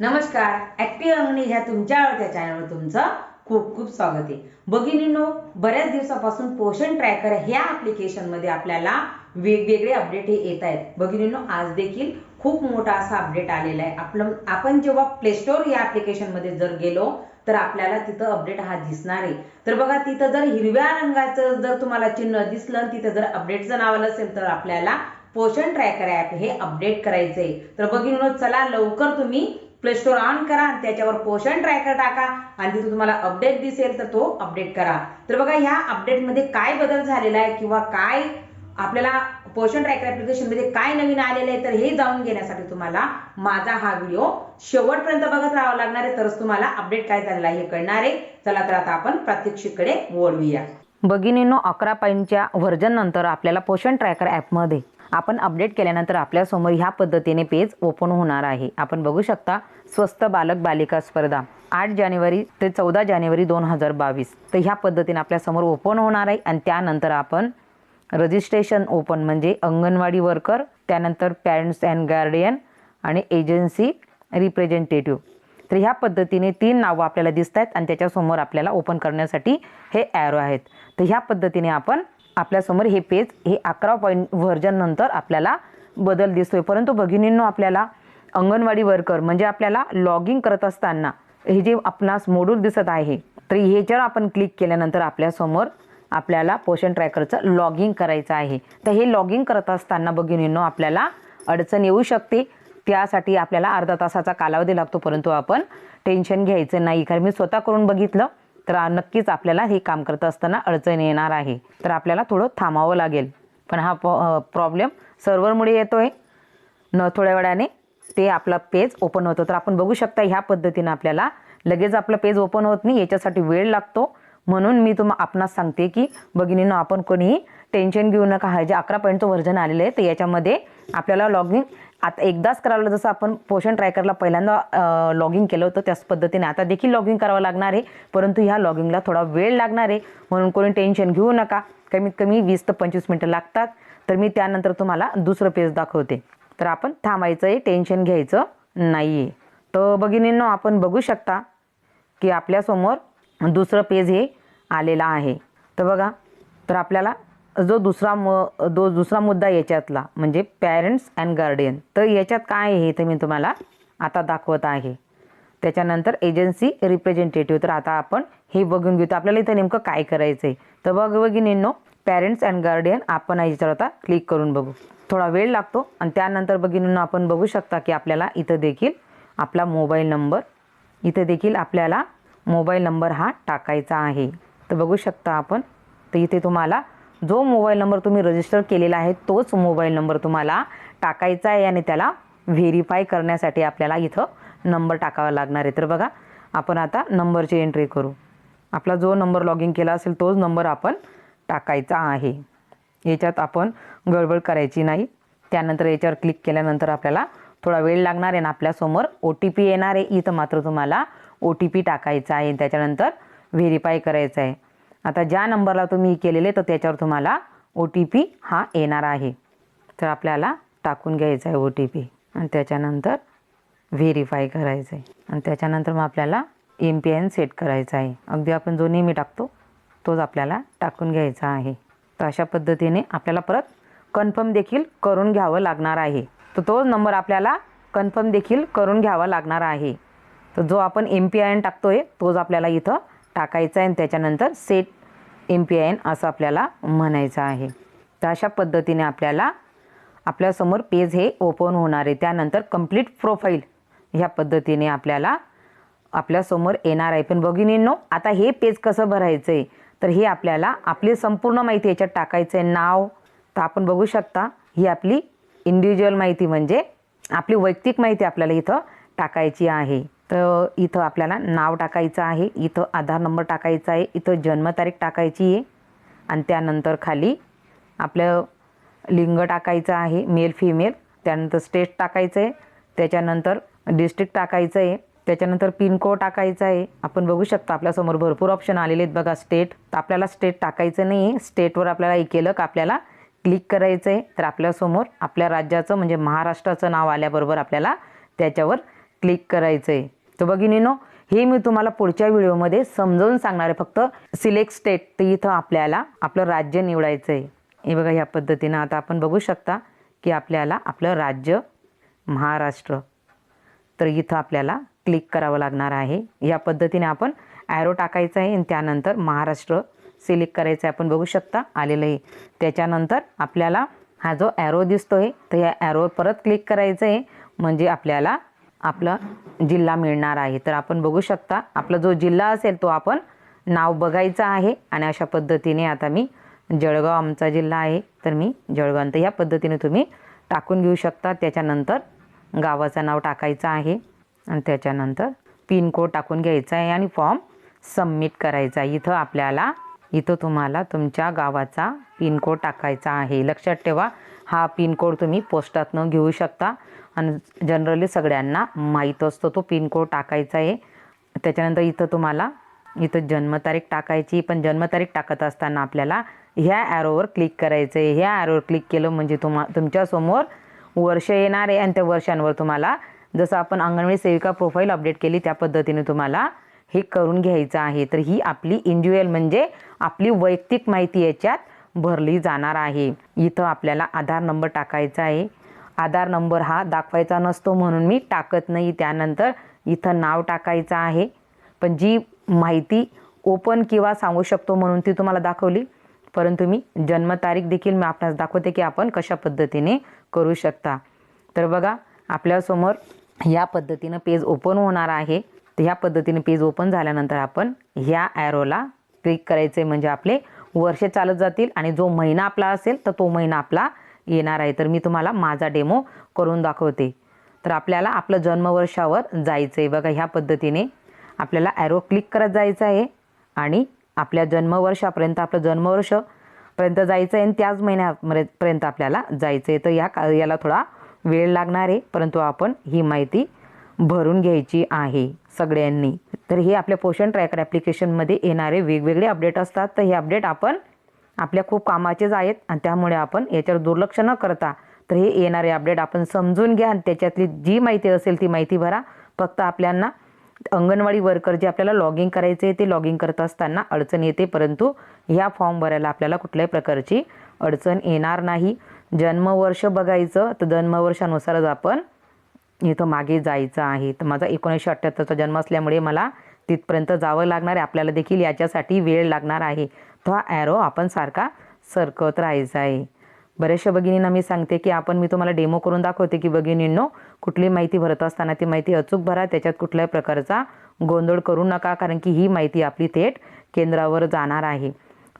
नमस्कार. ॲक्टिव्ह अंगणी ह्या तुमच्या आवडत्या चॅनलवर तुमचं खूप खूप स्वागत आहे. भगिनींनो बऱ्याच दिवसापासून पोषण ट्रॅकर ह्या application मध्ये आपल्याला वेगवेगळे अपडेट हे येत आहेत. भगिनींनो आज देखील खूप मोठा असा अपडेट आलेला आहे. आपलं आपण जेव्हा प्ले स्टोअर या application मध्ये जर गेलो तर आपल्याला तिथं अपडेट हा दिसणार आहे. तर बघा तिथं जर हिरव्या रंगाचं जर तुम्हाला चिन्ह दिसलं तिथं जर अपडेटचं नाव आलं असेल तर आपल्याला पोषण ट्रॅकर ॲप हे अपडेट करायचंय. तर बघिनो चला लवकर तुम्ही प्ले स्टोअर ऑन करा आणि त्याच्यावर पोषण ट्रॅकर टाका. आणि तिथे तुम्हाला अपडेट दिसेल तर तो अपडेट करा. तर बघा ह्या अपडेटमध्ये काय बदल झालेला आहे किंवा काय आपल्याला पोषण ट्रॅकर ऍप्लिकेशनमध्ये काय नवीन आलेलं आहे तर हे जाणून घेण्यासाठी तुम्हाला माझा हा व्हिडिओ शेवटपर्यंत बघत राहावा लागणार आहे. तरच तुम्हाला अपडेट काय झालेला आहे हे कळणार आहे. चला तर आता आपण प्रात्यक्षिककडे वळूया. बगिनीनो अकरा पाईनच्या व्हर्जन नंतर आपल्याला पोषण ट्रॅकर ॲपमध्ये आपण अपडेट केल्यानंतर आपल्यासमोर ह्या पद्धतीने पेज ओपन होणार आहे. आपण बघू शकता स्वस्त बालक बालिका स्पर्धा आठ जानेवारी ते चौदा जानेवारी दोन हजार बावीस. तर ह्या पद्धतीने आपल्यासमोर ओपन होणार आहे आणि त्यानंतर आपण रजिस्ट्रेशन ओपन म्हणजे अंगणवाडी वर्कर त्यानंतर पॅरेंट्स अँड गार्डियन आणि एजन्सी रिप्रेझेंटेटिव्ह. तर ह्या पद्धतीने तीन नावं आपल्याला दिसत आहेत आणि त्याच्यासमोर आपल्याला ओपन करण्यासाठी हे ॲरो आहेत. तर ह्या पद्धतीने आपण आपल्यासमोर हे पेज हे अकरा पॉईंट व्हर्जननंतर आपल्याला बदल दिसतोय. परंतु भगिनींनो आपल्याला अंगणवाडी वर्कर म्हणजे आपल्याला लॉगिंग करत असताना हे जे आपणास मोडूल दिसत आहे तर ह्याच्यावर आपण क्लिक केल्यानंतर आपल्यासमोर आपल्याला पोषण ट्रॅकरचं लॉगिंग करायचं आहे. तर हे लॉगिंग करत असताना भगिनींनो आपल्याला अडचण येऊ शकते. त्यासाठी आपल्याला अर्धा तासाचा कालावधी लागतो परंतु आपण टेन्शन घ्यायचं नाही. कारण मी स्वतः करून बघितलं तर नक्कीच आपल्याला हे काम करत असताना अडचण येणार आहे. तर आपल्याला थोडं थांबावं लागेल. पण हा प्रॉब्लेम सर्व्हरमुळे येतोय. न थोड्या वेळाने ते आपला पेज ओपन होतो. तर आपण बघू शकता ह्या पद्धतीनं आपल्याला लगेच आपलं पेज ओपन होत नाही. याच्यासाठी वेळ लागतो. म्हणून मी तुम आपणास सांगते की भगिनीनं आपण कोणीही टेन्शन घेऊ नका. हा जे अकरा पॉईंटचं व्हर्जन आलेलं आहे तर याच्यामध्ये आपल्याला लॉग इन आता एकदाच करावं जसं आपण पोषण ट्रॅकरला पहिल्यांदा लॉगिंग केलं होतं त्याच पद्धतीने. आता देखील लॉगिंग करावं लागणार आहे परंतु ह्या लॉगिंगला थोडा वेळ लागणार आहे. म्हणून कोणी टेन्शन घेऊ नका. कमीत कमी वीस ते पंचवीस मिनटं लागतात. तर मी त्यानंतर तुम्हाला दुसरं पेज दाखवते. तर आपण थांबायचं आहे टेन्शन घ्यायचं नाही आहे तर भगिनींनो आपण बघू शकता की आपल्यासमोर दुसरं पेज हे आलेलं आहे. तर बघा तर आपल्याला जो दुसरा म जो दुसरा मुद्दा याच्यातला म्हणजे पॅरेंट्स अँड गार्डियन तर याच्यात काय आहे ते मी तुम्हाला आता दाखवत आहे. त्याच्यानंतर एजन्सी रिप्रेझेंटेटिव्ह तर आता आपण हे बघून घेऊ तर आपल्याला इथं नेमकं काय करायचं आहे तर बघ बघिनींनो पॅरेंट्स अँड गार्डियन आपण याच्यावर आता क्लिक करून बघू. थोडा वेळ लागतो आणि त्यानंतर बघिनींनो आपण बघू शकता की आपल्याला इथं देखील आपला मोबाईल नंबर इथं देखील आपल्याला मोबाईल नंबर हा टाकायचा आहे. तर बघू शकता आपण. तर इथे तुम्हाला जो मोबाईल नंबर तुम्ही रजिस्टर केलेला आहे तोच मोबाईल नंबर तुम्हाला टाकायचा आहे आणि त्याला व्हेरीफाय करण्यासाठी आपल्याला इथं नंबर टाकावा लागणार आहे. तर बघा आपण आता नंबरची एंट्री करू. आपला जो नंबर लॉग इन केला असेल तोच नंबर आपण टाकायचा आहे. याच्यात आपण गडबड करायची नाही. त्यानंतर याच्यावर क्लिक केल्यानंतर आपल्याला थोडा वेळ लागणार आहे ना आपल्यासमोर ओ टी पी येणार आहे. इथं मात्र तुम्हाला ओ टी पी टाकायचा आहे त्याच्यानंतर व्हेरीफाय करायचं आहे. आता ज्या नंबरला तुम्ही केलेले तर त्याच्यावर तुम्हाला ओ टी पी हा येणार आहे. तर आपल्याला टाकून घ्यायचा आहे ओ टी पी आणि त्याच्यानंतर व्हेरीफाय करायचं आहे. आणि त्याच्यानंतर मग आपल्याला एम पी एन सेट करायचा आहे. अगदी आपण जो नेहमी टाकतो तोच आपल्याला टाकून घ्यायचा आहे. तर अशा पद्धतीने आपल्याला परत कन्फर्म देखील करून घ्यावं लागणार आहे. तर तोच नंबर आपल्याला कन्फर्म देखील करून घ्यावा लागणार आहे. तर जो आपण एम पी आय एन टाकतो आहे तोच आपल्याला इथं टाकायचा आहे आणि त्याच्यानंतर set M P I N असं आपल्याला म्हणायचं आहे. तर अशा पद्धतीने आपल्याला आपल्यासमोर पेज हे ओपन होणार आहे. त्यानंतर कंप्लीट प्रोफाईल ह्या पद्धतीने आपल्याला आपल्यासमोर येणार आहे. पण भगिनींनो आता हे पेज कसं भरायचं आहे? तर हे आपल्याला आपली संपूर्ण माहिती याच्यात टाकायचं आहे. नाव तर आपण बघू शकता ही आपली इंडिव्हिज्युअल माहिती म्हणजे आपली वैयक्तिक माहिती आपल्याला इथं टाकायची आहे. तर इथं आपल्याला नाव टाकायचं आहे. इथं आधार नंबर टाकायचा आहे. इथं जन्मतारीख टाकायची आहे. आणि त्यानंतर खाली आपलं लिंग टाकायचं आहे. Male female. त्यानंतर स्टेट टाकायचं आहे. त्याच्यानंतर डिस्ट्रिक्ट टाकायचं आहे. त्याच्यानंतर पिनकोड टाकायचा आहे. आपण बघू शकता आपल्यासमोर भरपूर ऑप्शन आलेले आहेत बघा. स्टेट. तर आपल्याला स्टेट टाकायचं नाही आहे. स्टेटवर आपल्याला हे केलं का आपल्याला क्लिक करायचं आहे तर आपल्यासमोर आपल्या राज्याचं म्हणजे महाराष्ट्राचं नाव आल्याबरोबर आपल्याला त्याच्यावर क्लिक करायचं आहे तर भगिनीनो हे मी तुम्हाला पुढच्या व्हिडिओमध्ये समजावून सांगणार आहे. फक्त सिलेक्ट स्टेट तर इथं आपल्याला आपलं राज्य निवडायचं आहे हे बघा ह्या पद्धतीनं आता आपण बघू शकता की आपल्याला आपलं राज्य महाराष्ट्र. तर इथं आपल्याला क्लिक करावं लागणार आहे. या पद्धतीने आपण ॲरो टाकायचा आहे आणि त्यानंतर महाराष्ट्र सिलेक्ट करायचं आहे. आपण बघू शकता आलेलं आहे. त्याच्यानंतर आपल्याला हा जो ॲरो दिसतो आहे तर या ॲरोवर परत क्लिक करायचं आहे म्हणजे आपल्याला आपला जिल्हा मिळणार आहे. तर आपण बघू शकता आपला जो जिल्हा असेल तो आपण नाव बघायचं आहे आणि अशा पद्धतीने आता मी जळगाव आमचा जिल्हा आहे. तर मी जळगाव तर ह्या पद्धतीने तुम्ही टाकून घेऊ शकता. त्याच्यानंतर गावाचं नाव टाकायचं आहे आणि त्याच्यानंतर पिनकोड टाकून घ्यायचा आहे आणि फॉर्म सबमिट करायचा आहे. इथं आपल्याला इथं तुम्हाला तुमच्या गावाचा पिनकोड टाकायचा आहे. लक्षात ठेवा हा पिनकोड तुम्ही पोस्टातनं घेऊ शकता. आणि जनरली सगळ्यांना माहीत असतो तो पिनकोड टाकायचा आहे. त्याच्यानंतर इथं तुम्हाला इथं जन्मतारीख टाकायची पण जन्मतारीख टाकत असताना आपल्याला ह्या ॲरोवर क्लिक करायचं आहे. ह्या ॲरोवर क्लिक केलं म्हणजे तुम्हा तुमच्यासमोर वर्ष येणार आहे आणि त्या वर्षांवर तुम्हाला जसं आपण अंगणवाडी सेविका प्रोफाईल अपडेट केली त्या पद्धतीने तुम्हाला हे करून घ्यायचं आहे. तर ही आपली इंडिव्हिज्युअल म्हणजे आपली वैयक्तिक माहिती याच्यात भरली जाणार आहे. इथं आपल्याला आधार नंबर टाकायचा आहे. आधार नंबर हा दाखवायचा नसतो म्हणून मी टाकत नाही. त्यानंतर इथं नाव टाकायचं आहे. पण जी माहिती ओपन किंवा सांगू शकतो म्हणून ती तुम्हाला दाखवली. परंतु मी जन्मतारीख देखील मी आपणास दाखवते की आपण कशा पद्धतीने करू शकता. तर बघा आपल्यासमोर या पद्धतीनं पेज ओपन होणार आहे. तर ह्या पद्धतीने पेज ओपन झाल्यानंतर आपण ह्या ॲरोला क्लिक करायचे म्हणजे आपले वर्ष चालत जातील आणि जो महिना आपला असेल तर तो महिना आपला येणार आहे. तर मी तुम्हाला माझा डेमो करून दाखवते. तर आपल्याला आपलं जन्मवर्षावर जायचं आहे बघा ह्या पद्धतीने आपल्याला ॲरो क्लिक करत जायचं आहे आणि आपल्या जन्मवर्षापर्यंत आपलं जन्मवर्ष पर्यंत जायचं आहे आणि त्याच महिन्यापर्यंत आपल्याला जायचं आहे तर या का याला थोडा वेळ लागणार आहे परंतु आपण ही माहिती भरून घ्यायची आहे सगळ्यांनी. तर हे आपल्या पोषण ट्रॅकर ॲप्लिकेशनमध्ये येणारे वेगवेगळे अपडेट असतात. तर हे अपडेट आपण आपल्या खूप कामाचेच आहेत आणि त्यामुळे आपण याच्यावर दुर्लक्ष न करता तर हे येणारे अपडेट आपण समजून घ्या आणि त्याच्यातली जी माहिती असेल ती माहिती भरा. फक्त आपल्यांना अंगणवाडी वर्कर जे आपल्याला लॉगिंग करायचे आहे ते लॉगिंग करत असताना अडचण येते परंतु ह्या फॉर्म भरायला आपल्याला कुठल्याही प्रकारची अडचण येणार नाही. जन्मवर्ष बघायचं तर जन्मवर्षानुसारच आपण इथं मागे जायचं आहे. तर माझा एकोणीसशे अठ्ठ्याहत्तरचा जन्म असल्यामुळे मला तिथपर्यंत जावं लागणार आहे. आपल्याला देखील याच्यासाठी वेळ लागणार आहे. तो हा ॲरो आपण सारखा सरकत राहायचा आहे. बऱ्याचशा भगिनींना मी सांगते की आपण मी तुम्हाला डेमो करून दाखवते की भगिनींनो कुठली माहिती भरत असताना ती माहिती अचूक भरा. त्याच्यात कुठल्याही प्रकारचा गोंधळ करू नका कारण की ही माहिती आपली थेट केंद्रावर जाणार आहे.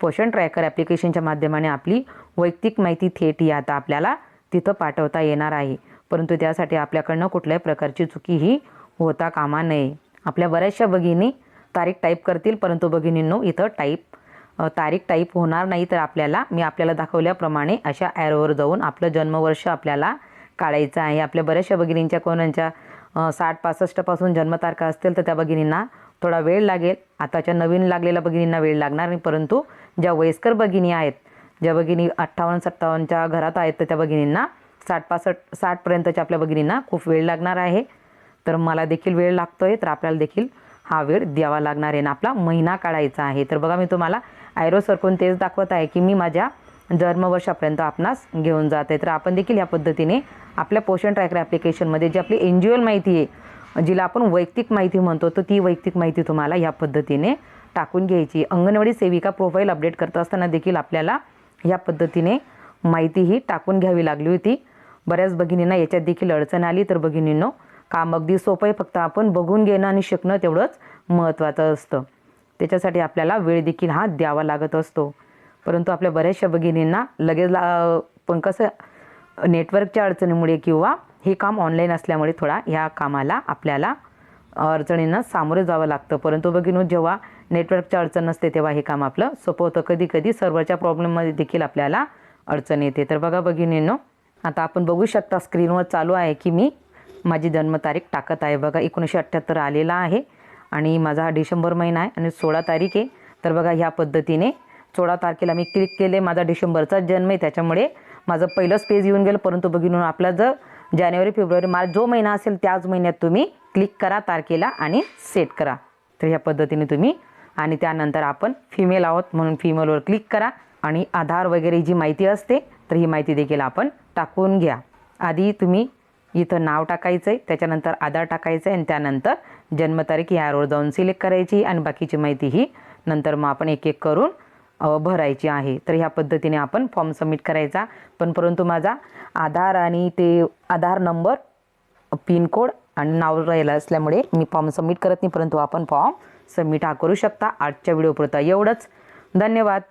पोषण ट्रॅकर ॲप्लिकेशनच्या माध्यमाने आपली वैयक्तिक माहिती थेट ही आता आपल्याला तिथं पाठवता येणार आहे. परंतु त्यासाठी आपल्याकडनं कुठल्याही प्रकारची चुकी ही होता कामा नये. आपल्या बऱ्याचशा भगिनी तारीख टाईप करतील परंतु भगिनींनो इथं टाईप तारीख टाईप होणार नाही तर आपल्याला मी आपल्याला दाखवल्याप्रमाणे अशा ॲरोवर जाऊन आपलं जन्मवर्ष आपल्याला काढायचं आहे. आपल्या बऱ्याचशा भगिनींच्या कोणाच्या साठ पासष्टपासून जन्मतारखा असतील तर त्या भगिनींना थोडा वेळ लागेल. आताच्या नवीन लागलेल्या भगिनींना वेळ लागणार नाही परंतु ज्या वयस्कर भगिनी आहेत ज्या भगिनी अठ्ठावन्न सत्तावन्नच्या घरात आहेत तर त्या भगिनींना साठ पासष्ट साठपर्यंतच्या आपल्या भगिनींना खूप वेळ लागणार आहे. तर मला देखील वेळ लागतो आहे तर आपल्याला देखील हा वेळ द्यावा लागणार आहे. ना आपला महिना काढायचा आहे. तर बघा मी तुम्हाला ॲरो सरकून तेच दाखवत आहे की मी माझ्या जन्मवर्षापर्यंत आपणास घेऊन जात. आहे तर आपण देखील या पद्धतीने आपल्या पोषण ट्रॅकर ॲप्लिकेशनमध्ये जी आपली एन माहिती आहे जिला आपण वैयक्तिक माहिती म्हणतो तर ती वैयक्तिक माहिती तुम्हाला या पद्धतीने टाकून घ्यायची अंगणवाडी सेविका प्रोफाईल अपडेट करत असताना देखील आपल्याला या पद्धतीने माहिती ही टाकून घ्यावी लागली होती. बऱ्याच भगिनींना याच्यात देखील अडचण आली. तर भगिनींनो काम अगदी सोपं आहे फक्त आपण बघून घेणं आणि शिकणं तेवढंच महत्त्वाचं असतं. त्याच्यासाठी आपल्याला वेळ देखील हा द्यावा लागत असतो. परंतु आपल्या बऱ्याचशा भगिनींना लगेच ला पण कसं नेटवर्कच्या अडचणीमुळे किंवा हे काम ऑनलाईन असल्यामुळे थोडा ह्या कामाला आपल्याला अडचणींना सामोरे जावं लागतं. परंतु भगिनो जेव्हा नेटवर्कच्या अडचण नसते तेव्हा हे काम आपलं सोपं होतं. कधी कधी सर्व्हरच्या प्रॉब्लेममध्ये देखील आपल्याला अडचण येते. तर बघा भगिनींनो आता आपण बघू शकता स्क्रीनवर चालू आहे की मी माझी जन्मतारीख टाकत आहे. बघा एकोणीसशे अठ्ठ्याहत्तर आलेला आहे आणि माझा हा डिसेंबर महिना आहे आणि सोळा तारीख आहे. तर बघा ह्या पद्धतीने सोळा तारखेला मी क्लिक केले. माझा डिसेंबरचा जन्म आहे. त्याच्यामुळे माझं पहिलंच पेज येऊन गेलं. परंतु बघितून आपला जर जानेवारी फेब्रुवारी मार्च जो महिना असेल त्याच महिन्यात तुम्ही क्लिक करा तारखेला आणि सेट करा. तर ह्या पद्धतीने तुम्ही आणि त्यानंतर आपण फिमेल आहोत म्हणून फिमेलवर क्लिक करा आणि आधार वगैरे जी माहिती असते तर ही माहिती देखील आपण टाकून घ्या. आधी तुम्ही इथं नाव टाकायचं आहे त्याच्यानंतर आधार टाकायचं आहे आणि त्यानंतर जन्मतारीख ह्यावर जाऊन सिलेक्ट करायची आणि बाकीची माहिती ही नंतर मग आपण एक एक करून भरायची आहे. तर ह्या पद्धतीने आपण फॉर्म सबमिट करायचा. पण परंतु माझा आधार आणि ते आधार नंबर पिनकोड आणि नाव राहिलं असल्यामुळे मी फॉर्म सबमिट करत नाही परंतु आपण फॉर्म सबमिट हा करू शकता. आजच्या व्हिडिओपुरता एवढंच. धन्यवाद.